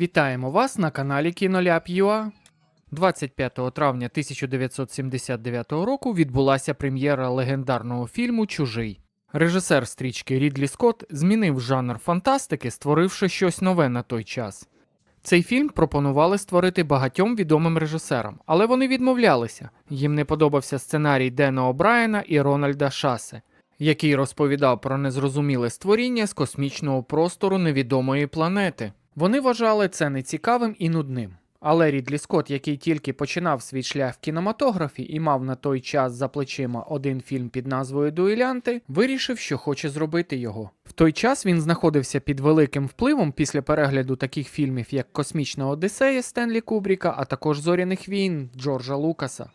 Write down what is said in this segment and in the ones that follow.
Вітаємо вас на каналі Kinoляп.ua. 25 травня 1979 року відбулася прем'єра легендарного фільму Чужий. Режисер стрічки Рідлі Скотт змінив жанр фантастики, створивши щось нове на той час. Цей фільм пропонували створити багатьом відомим режисерам, але вони відмовлялися. Їм не подобався сценарій Дена О'Брайена і Рональда Шасе, який розповідав про незрозуміле створіння з космічного простору невідомої планети. Вони вважали це нецікавим і нудним. Але Рідлі Скотт, який тільки починав свій шлях в кінематографі і мав на той час за плечима один фільм під назвою Дуелянти, вирішив, що хоче зробити його. В той час він знаходився під великим впливом після перегляду таких фільмів, як Космічна Одіссея Стенлі Кубріка, а також Зоряних війн Джорджа Лукаса.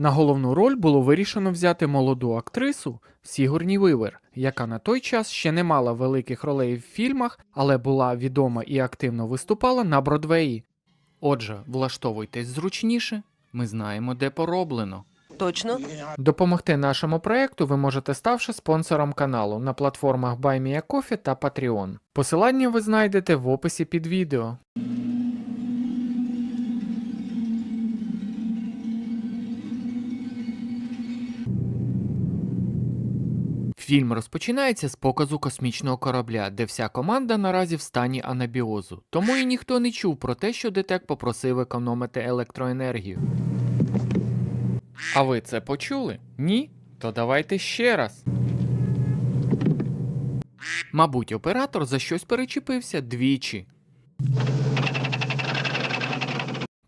На головну роль було вирішено взяти молоду актрису Сігурні Вивер, яка на той час ще не мала великих ролей в фільмах, але була відома і активно виступала на Бродвеї. Отже, влаштовуйтесь зручніше, ми знаємо, де пороблено. Точно? Допомогти нашому проекту ви можете ставши спонсором каналу на платформах BuyMeACoffee та Patreon. Посилання ви знайдете в описі під відео. Фільм розпочинається з показу космічного корабля, де вся команда наразі в стані анабіозу. Тому і ніхто не чув про те, що Детек попросив економити електроенергію. А ви це почули? Ні? То давайте ще раз. Мабуть, оператор за щось перечепився двічі.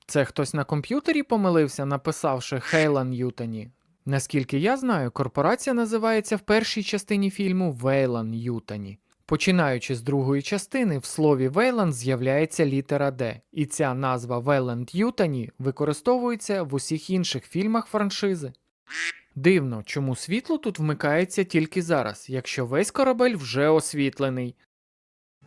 Це хтось на комп'ютері помилився, написавши Хейла Ньютоні. Наскільки я знаю, корпорація називається в першій частині фільму Вейлан Ньютоні. Починаючи з другої частини, в слові Вейланд з'являється літера Д, і ця назва Вейланд Ютані використовується в усіх інших фільмах франшизи. Дивно, чому світло тут вмикається тільки зараз, якщо весь корабель вже освітлений.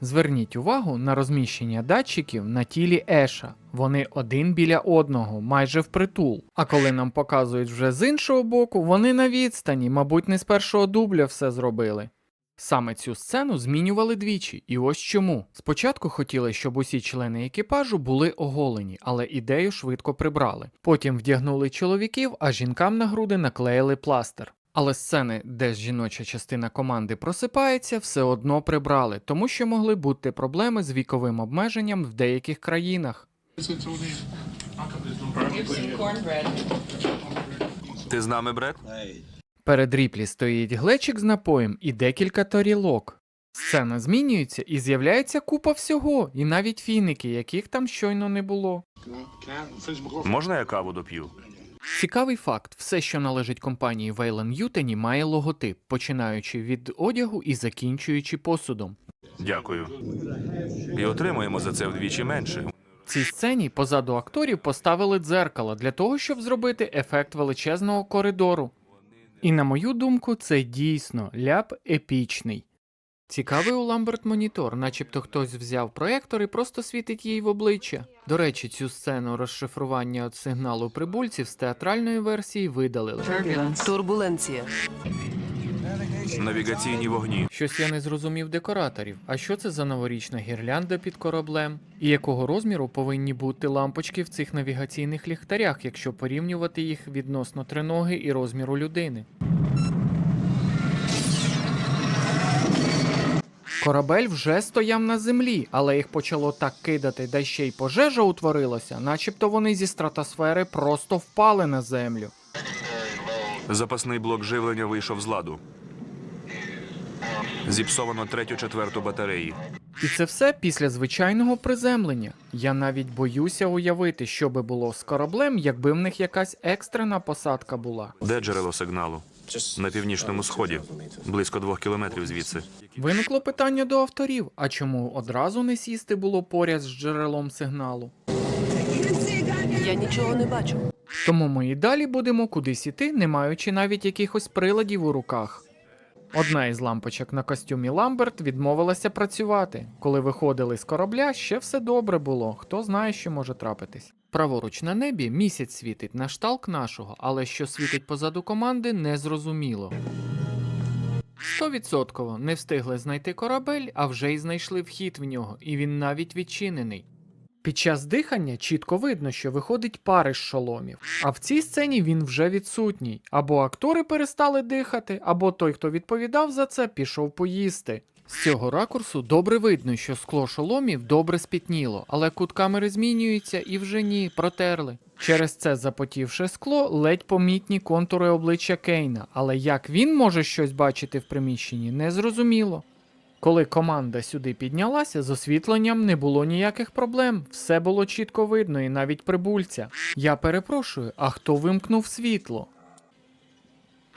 Зверніть увагу на розміщення датчиків на тілі Еша. Вони один біля одного, майже впритул. А коли нам показують вже з іншого боку, вони на відстані, мабуть, не з першого дубля все зробили. Саме цю сцену змінювали двічі, і ось чому. Спочатку хотіли, щоб усі члени екіпажу були оголені, але ідею швидко прибрали. Потім вдягнули чоловіків, а жінкам на груди наклеїли пластир. Але сцени, де жіноча частина команди просипається, все одно прибрали, тому що могли бути проблеми з віковим обмеженням в деяких країнах. Ти з нами, Бред? Перед Ріплі стоїть глечик з напоєм і декілька тарілок. Сцена змінюється і з'являється купа всього, і навіть фіники, яких там щойно не було. Можна я каву доп'ю? Цікавий факт: все, що належить компанії Вейлен Ютені, має логотип, починаючи від одягу і закінчуючи посудом. Дякую. І отримуємо за це вдвічі менше. В цій сцені позаду акторів поставили дзеркало для того, щоб зробити ефект величезного коридору. І на мою думку, це дійсно ляп епічний. Цікавий у Ламберт монітор, начебто хтось взяв проєктор і просто світить їй в обличчя. До речі, цю сцену розшифрування від сигналу прибульців з театральної версії видалили. Турбуленція. Навігаційні вогні. Щось я не зрозумів декораторів. А що це за новорічна гірлянда під кораблем? І якого розміру повинні бути лампочки в цих навігаційних ліхтарях, якщо порівнювати їх відносно триноги і розміру людини? Корабель вже стояв на землі, але їх почало так кидати, да ще й пожежа утворилася, начебто вони зі стратосфери просто впали на землю. Запасний блок живлення вийшов з ладу. Зіпсовано третю-четверту батареї. І це все після звичайного приземлення. Я навіть боюся уявити, що би було з кораблем, якби в них якась екстрена посадка була. Де джерело сигналу? На північному сході, близько двох кілометрів звідси. Виникло питання до авторів: а чому одразу не сісти було поряд з джерелом сигналу? Я нічого не бачу. Тому ми і далі будемо кудись іти, не маючи навіть якихось приладів у руках. Одна із лампочок на костюмі Ламберт відмовилася працювати. Коли виходили з корабля, ще все добре було. Хто знає, що може трапитись. Праворуч на небі місяць світить на шталк нашого, але що світить позаду команди, не зрозуміло. Стовідсотково не встигли знайти корабель, а вже й знайшли вхід в нього, і він навіть відчинений. Під час дихання чітко видно, що виходить пари з шоломів. А в цій сцені він вже відсутній. Або актори перестали дихати, або той, хто відповідав за це, пішов поїсти. З цього ракурсу добре видно, що скло шоломів добре спітніло, але кут камери змінюється і вже ні, протерли. Через це запотівше скло ледь помітні контури обличчя Кейна, але як він може щось бачити в приміщенні, незрозуміло. Коли команда сюди піднялася, з освітленням не було ніяких проблем, все було чітко видно і навіть прибульця. Я перепрошую, а хто вимкнув світло?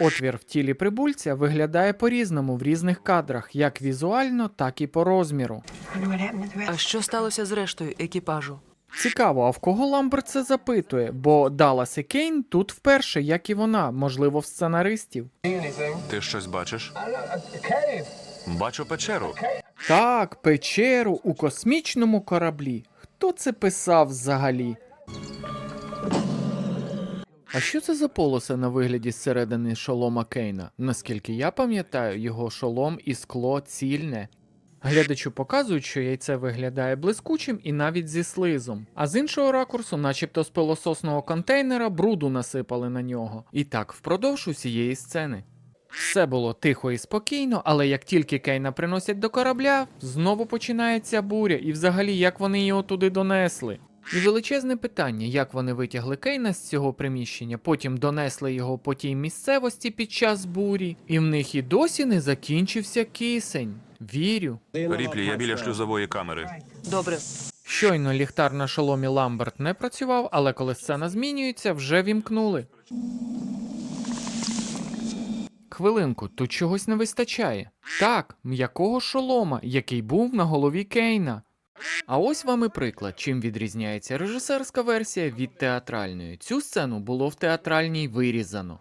Отвір в тілі прибульця виглядає по-різному в різних кадрах, як візуально, так і по розміру. А що сталося з рештою екіпажу? Цікаво, а в кого Ламберт це запитує, бо Даллас і Кейн тут вперше, як і вона, можливо, в сценаристів. Ти щось бачиш? Бачу печеру. Так, печеру у космічному кораблі. Хто це писав взагалі? А що це за полоси на вигляді зсередини шолома Кейна? Наскільки я пам'ятаю, його шолом і скло цільне. Глядачу показують, що яйце виглядає блискучим і навіть зі слизом. А з іншого ракурсу, начебто з пилососного контейнера, бруду насипали на нього. І так впродовж усієї сцени. Все було тихо і спокійно, але як тільки Кейна приносять до корабля, знову починається буря, і взагалі як вони його туди донесли. І величезне питання, як вони витягли Кейна з цього приміщення, потім донесли його по тій місцевості під час бурі, і в них і досі не закінчився кисень. Вірю. Ріплі, я біля шлюзової камери. Добре, Щойно ліхтар на шоломі Ламберт не працював, але коли сцена змінюється, вже вімкнули. Хвилинку, тут чогось не вистачає. Так, м'якого шолома, який був на голові Кейна. А ось вам і приклад, чим відрізняється режисерська версія від театральної. Цю сцену було в театральній вирізано.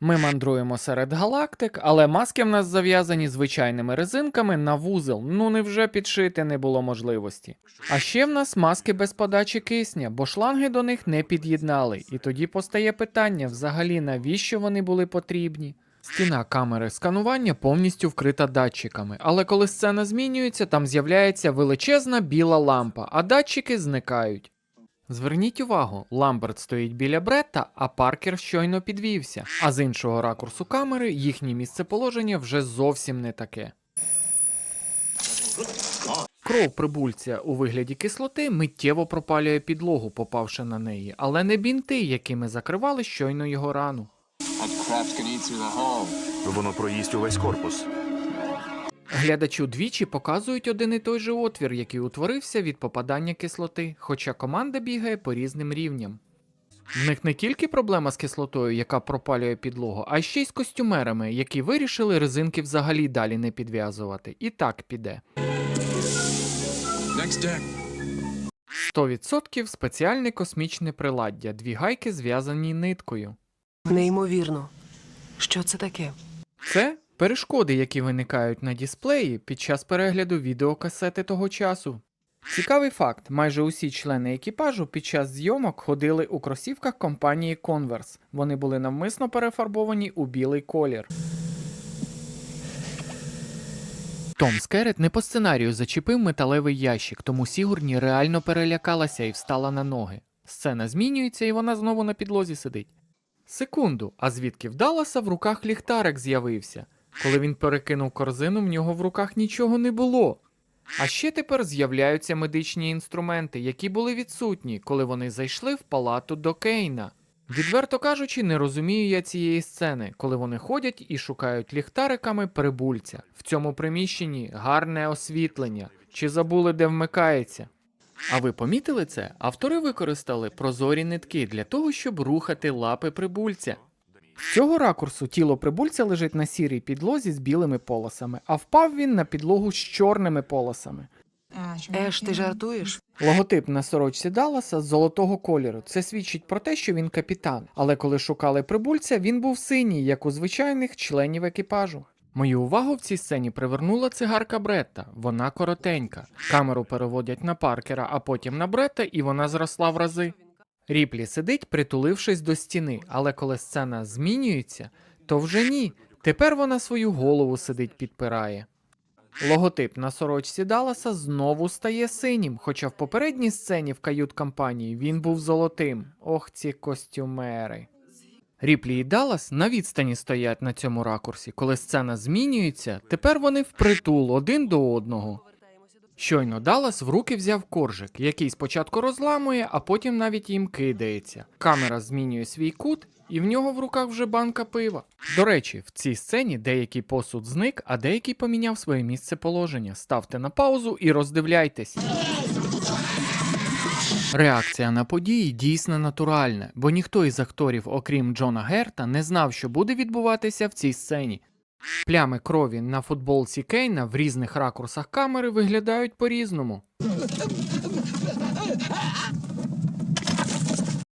Ми мандруємо серед галактик, але маски в нас зав'язані звичайними резинками на вузол. Ну невже підшити не було можливості. А ще в нас маски без подачі кисня, бо шланги до них не під'єднали. І тоді постає питання: взагалі навіщо вони були потрібні? Стіна камери сканування повністю вкрита датчиками, але коли сцена змінюється, там з'являється величезна біла лампа, а датчики зникають. Зверніть увагу, Ламберт стоїть біля Бретта, а Паркер щойно підвівся, а з іншого ракурсу камери їхнє місцеположення вже зовсім не таке. Кров прибульця у вигляді кислоти миттєво пропалює підлогу, попавши на неї, але не бінти, якими закривали щойно його рану. That craps can eat through the hole. Воно проїсть увесь корпус. Глядачу двічі показують один і той же отвір, який утворився від попадання кислоти, хоча команда бігає по різним рівням. В них не тільки проблема з кислотою, яка пропалює підлогу, а ще й з костюмерами, які вирішили резинки взагалі далі не підв'язувати. І так піде. Next deck. 100% спеціальне космічне приладдя, дві гайки зв'язані ниткою. Неймовірно. Що це таке? Це перешкоди, які виникають на дисплеї під час перегляду відеокасети того часу. Цікавий факт: майже усі члени екіпажу під час зйомок ходили у кросівках компанії Converse. Вони були навмисно перефарбовані у білий колір. Том Скерет не по сценарію зачепив металевий ящик, тому Сігурні реально перелякалася і встала на ноги. Сцена змінюється, і вона знову на підлозі сидить. Секунду, а звідки в Далласа в руках ліхтарик з'явився? Коли він перекинув корзину, в нього в руках нічого не було. А ще тепер з'являються медичні інструменти, які були відсутні, коли вони зайшли в палату до Кейна. Відверто кажучи, не розумію я цієї сцени, коли вони ходять і шукають ліхтариками прибульця. В цьому приміщенні гарне освітлення. Чи забули, де вмикається? А ви помітили це? Автори використали прозорі нитки для того, щоб рухати лапи прибульця. З цього ракурсу тіло прибульця лежить на сірій підлозі з білими полосами, а впав він на підлогу з чорними полосами. Еш, ти жартуєш? Логотип на сорочці Далласа з золотого кольору. Це свідчить про те, що він капітан. Але коли шукали прибульця, він був синій, як у звичайних членів екіпажу. Мою увагу в цій сцені привернула цигарка Бретта. Вона коротенька. Камеру переводять на Паркера, а потім на Бретта, і вона зросла в рази. Ріплі сидить, притулившись до стіни, але коли сцена змінюється, то вже ні. Тепер вона свою голову сидить підпирає. Логотип на сорочці Далласа знову стає синім, хоча в попередній сцені в кают-кампанії він був золотим. Ох, ці костюмери. Ріплі і Даллас на відстані стоять на цьому ракурсі. Коли сцена змінюється, тепер вони впритул один до одного. Щойно Даллас в руки взяв коржик, який спочатку розламує, а потім навіть їм кидається. Камера змінює свій кут, і в нього в руках вже банка пива. До речі, в цій сцені деякий посуд зник, а деякий поміняв своє місце положення. Ставте на паузу і роздивляйтесь. Реакція на події дійсно натуральна, бо ніхто із акторів, окрім Джона Герта, не знав, що буде відбуватися в цій сцені. Плями крові на футболці Кейна в різних ракурсах камери виглядають по-різному.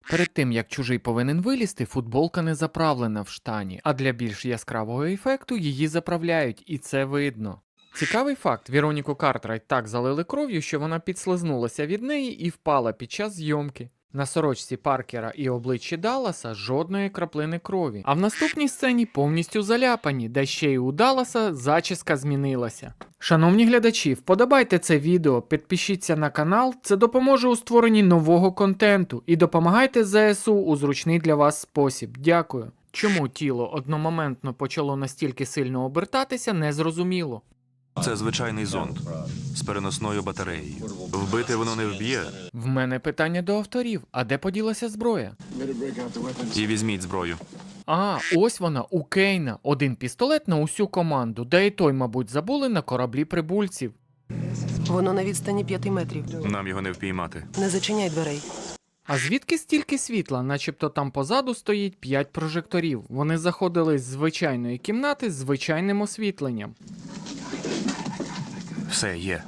Перед тим як чужий повинен вилізти, футболка не заправлена в штані, а для більш яскравого ефекту її заправляють, і це видно. Цікавий факт: Вероніку Картрайт так залили кров'ю, що вона підслизнулася від неї і впала під час зйомки. На сорочці Паркера і обличчі Далласа жодної краплини крові. А в наступній сцені повністю заляпані, де ще й у Далласа зачіска змінилася. Шановні глядачі, вподобайте це відео, підпишіться на канал, це допоможе у створенні нового контенту і допомагайте ЗСУ у зручний для вас спосіб. Дякую. Чому тіло одномоментно почало настільки сильно обертатися, незрозуміло. Це звичайний зонд з переносною батареєю. Вбити воно не вб'є. В мене питання до авторів: а де поділася зброя? І візьміть зброю. А, ось вона, у Кейна. Один пістолет на усю команду, де і той, мабуть, забули на кораблі прибульців. Воно на відстані п'яти метрів. Нам його не впіймати. Не зачиняй дверей. А звідки стільки світла, начебто там позаду стоїть 5 прожекторів. Вони заходили з звичайної кімнати з звичайним освітленням. Все є.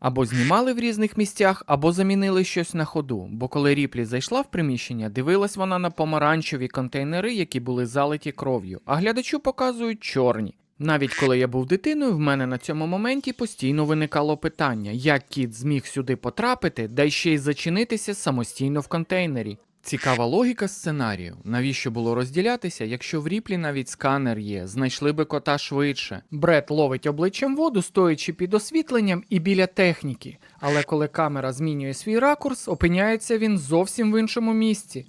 Або знімали в різних місцях, або замінили щось на ходу. Бо коли Ріплі зайшла в приміщення, дивилась вона на помаранчеві контейнери, які були залиті кров'ю, а глядачу показують чорні. Навіть коли я був дитиною, в мене на цьому моменті постійно виникало питання, як кіт зміг сюди потрапити, да й ще й зачинитися самостійно в контейнері. Цікава логіка сценарію. Навіщо було розділятися, якщо в ріплі навіть сканер є, знайшли би кота швидше. Бред ловить обличчям воду, стоячи під освітленням і біля техніки. Але коли камера змінює свій ракурс, опиняється він зовсім в іншому місці.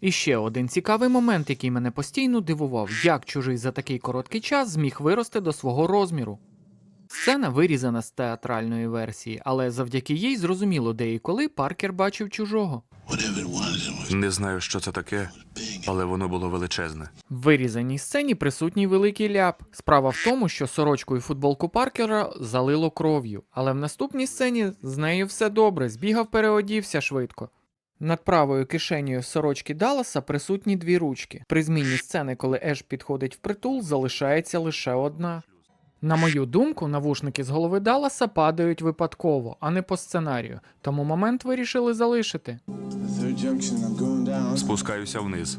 І ще один цікавий момент, який мене постійно дивував, як чужий за такий короткий час зміг вирости до свого розміру. Сцена вирізана з театральної версії, але завдяки їй зрозуміло, де і коли Паркер бачив чужого. Не знаю, що це таке, але воно було величезне. В вирізаній сцені присутній великий ляп. Справа в тому, що сорочку і футболку Паркера залило кров'ю, але в наступній сцені з нею все добре, збігав, переодівся швидко. Над правою кишенею сорочки Далласа присутні дві ручки. При зміні сцени, коли Еш підходить в притул, залишається лише одна. На мою думку, навушники з голови Далласа падають випадково, а не по сценарію, тому момент вирішили залишити. Спускаюся вниз.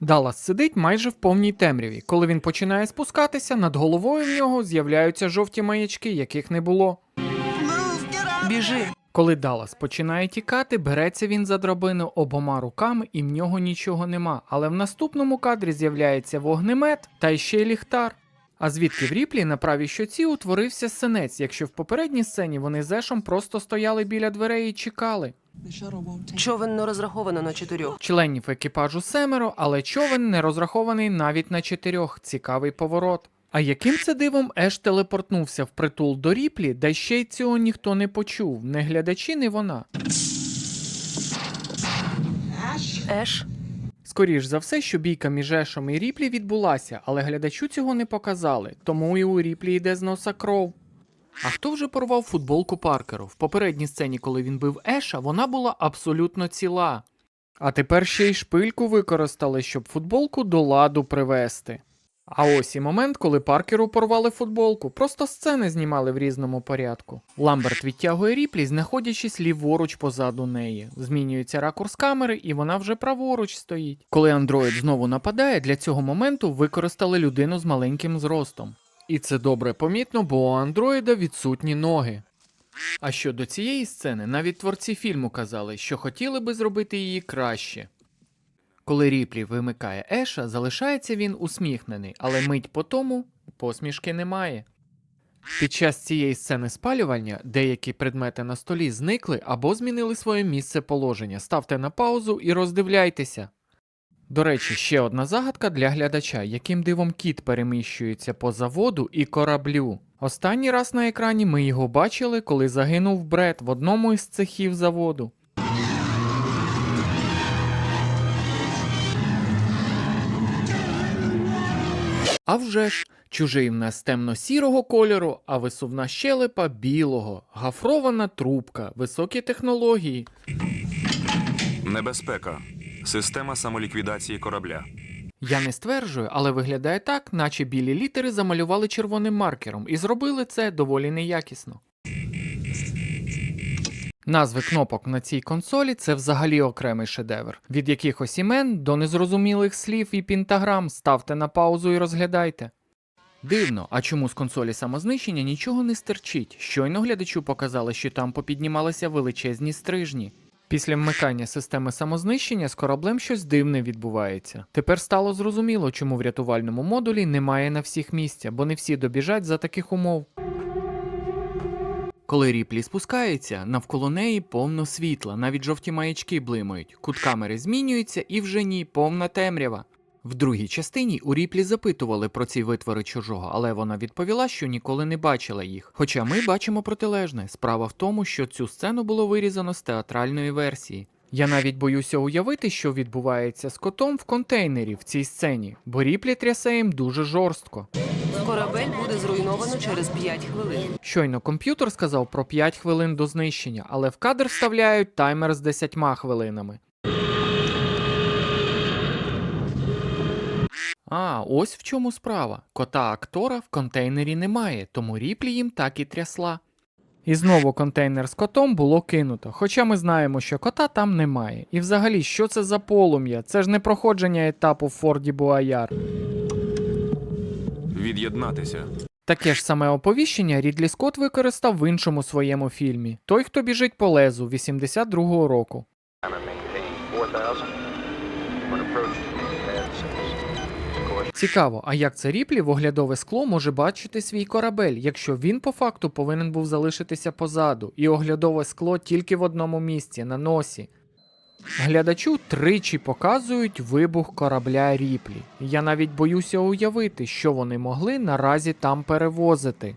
Даллас сидить майже в повній темряві. Коли він починає спускатися, над головою в нього з'являються жовті маячки, яких не було. Біжи. Коли Даллас починає тікати, береться він за драбину обома руками і в нього нічого нема. Але в наступному кадрі з'являється вогнемет та ще й ліхтар. А звідки в ріплі на правій щоці утворився синець, якщо в попередній сцені вони з Ешом просто стояли біля дверей і чекали. Човен не розраховано на чотирьох. Членів екіпажу семеро, але човен не розрахований навіть на чотирьох. Цікавий поворот. А яким це дивом Еш телепортнувся в притул до ріплі, де ще й цього ніхто не почув, не глядачі, не вона. Еш. Скоріш за все, що бійка між Ешом і Ріплі відбулася, але глядачу цього не показали, тому і у Ріплі йде з носа кров. А хто вже порвав футболку Паркеру? В попередній сцені, коли він бив Еша, вона була абсолютно ціла. А тепер ще й шпильку використали, щоб футболку до ладу привести. А ось і момент, коли Паркеру порвали футболку, просто сцени знімали в різному порядку. Ламберт відтягує ріплі, знаходячись ліворуч позаду неї. Змінюється ракурс камери, і вона вже праворуч стоїть. Коли андроїд знову нападає, для цього моменту використали людину з маленьким зростом. І це добре помітно, бо у андроїда відсутні ноги. А щодо цієї сцени, навіть творці фільму казали, що хотіли би зробити її краще. Коли Ріплі вимикає Еша, залишається він усміхнений, але мить по тому посмішки немає. Під час цієї сцени спалювання деякі предмети на столі зникли або змінили своє місце положення. Ставте на паузу і роздивляйтеся. До речі, ще одна загадка для глядача, яким дивом кіт переміщується по заводу і кораблю. Останній раз на екрані ми його бачили, коли загинув Бред в одному із цехів заводу. А вже ж, чужий в нас темно-сірого кольору, а висувна щелепа білого, гафрована трубка, високі технології. Небезпека. Система самоліквідації корабля. Я не стверджую, але виглядає так, наче білі літери замалювали червоним маркером, і зробили це доволі неякісно. Назви кнопок на цій консолі це взагалі окремий шедевр. Від якихось імен до незрозумілих слів і пентаграм ставте на паузу і розглядайте. Дивно, а чому з консолі самознищення нічого не стерчить? Щойно глядачу показали, що там попіднімалися величезні стрижні. Після вмикання системи самознищення з кораблем щось дивне відбувається. Тепер стало зрозуміло, чому в рятувальному модулі немає на всіх місця, бо не всі добіжать за таких умов. Коли ріплі спускається, навколо неї повно світла, навіть жовті маячки блимають, кут камери змінюється і вже ні, повна темрява. В другій частині у Ріплі запитували про ці витвори чужого, але вона відповіла, що ніколи не бачила їх. Хоча ми бачимо протилежне. Справа в тому, що цю сцену було вирізано з театральної версії. Я навіть боюся уявити, що відбувається з котом в контейнері в цій сцені, бо Ріплі трясе їм дуже жорстко. Корабель буде зруйновано через 5 хвилин. Щойно комп'ютер сказав про 5 хвилин до знищення, але в кадр вставляють таймер з 10 хвилинами. А, ось в чому справа. Кота актора в контейнері немає, тому ріплі їм так і трясла. І знову контейнер з котом було кинуто, хоча ми знаємо, що кота там немає. І взагалі, що це за полум'я? Це ж не проходження етапу в Форді Буаяр. Від'єднатися. Таке ж саме оповіщення Рідлі Скотт використав в іншому своєму фільмі Той, хто біжить по лезу 82-го року. Цікаво, а як це Ріплі в оглядове скло може бачити свій корабель, якщо він по факту повинен був залишитися позаду, і оглядове скло тільки в одному місці на носі. Глядачу тричі показують вибух корабля Ріплі. Я навіть боюся уявити, що вони могли наразі там перевозити.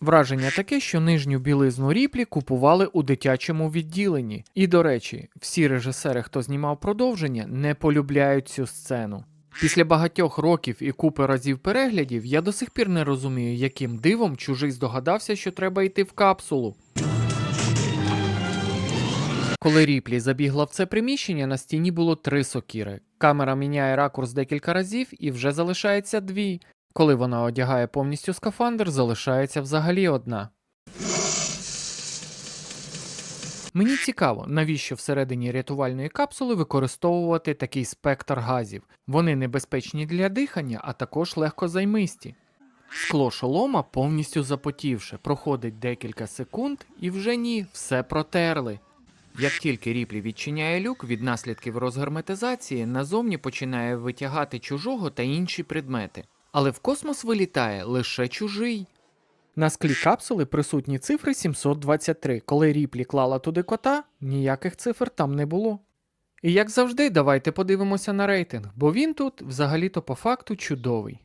Враження таке, що нижню білизну ріплі купували у дитячому відділенні. І до речі, всі режисери, хто знімав продовження, не полюбляють цю сцену. Після багатьох років і купи разів переглядів я до сих пір не розумію, яким дивом чужий здогадався, що треба йти в капсулу. Коли Ріплі забігла в це приміщення, на стіні було три сокіри. Камера міняє ракурс декілька разів і вже залишається дві. Коли вона одягає повністю скафандр, залишається взагалі одна. Мені цікаво, навіщо всередині рятувальної капсули використовувати такий спектр газів. Вони небезпечні для дихання, а також легкозаймисті. Скло шолома повністю запотівше, проходить декілька секунд і вже ні, все протерли. Як тільки Ріплі відчиняє люк від наслідків розгерметизації, назовні починає витягати чужого та інші предмети. Але в космос вилітає лише чужий. На склі капсули присутні цифри 723. Коли Ріплі клала туди кота, ніяких цифр там не було. І як завжди, давайте подивимося на рейтинг, бо він тут взагалі-то по факту чудовий.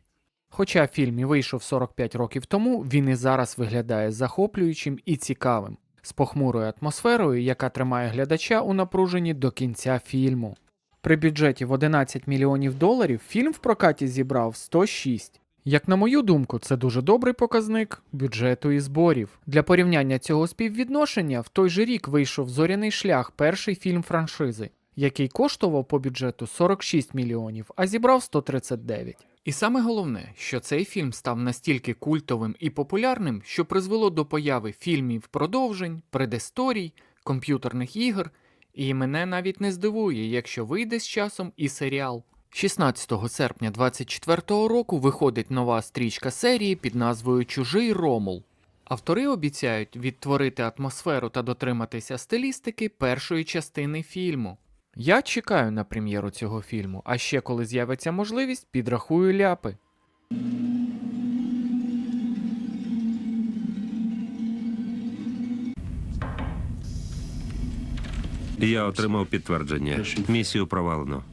Хоча фільм і вийшов 45 років тому, він і зараз виглядає захоплюючим і цікавим, з похмурою атмосферою, яка тримає глядача у напруженні до кінця фільму. При бюджеті в 11 мільйонів доларів фільм в прокаті зібрав 106. Як на мою думку, це дуже добрий показник бюджету і зборів. Для порівняння цього співвідношення в той же рік вийшов Зоряний шлях, перший фільм франшизи, який коштував по бюджету 46 мільйонів, а зібрав 139. І саме головне, що цей фільм став настільки культовим і популярним, що призвело до появи фільмів продовжень, предісторій, комп'ютерних ігор, і мене навіть не здивує, якщо вийде з часом і серіал. 16 серпня 2024 року виходить нова стрічка серії під назвою Чужий Ромул. Автори обіцяють відтворити атмосферу та дотриматися стилістики першої частини фільму. Я чекаю на прем'єру цього фільму, а ще коли з'явиться можливість, підрахую ляпи. Я отримав підтвердження. Місію провалено.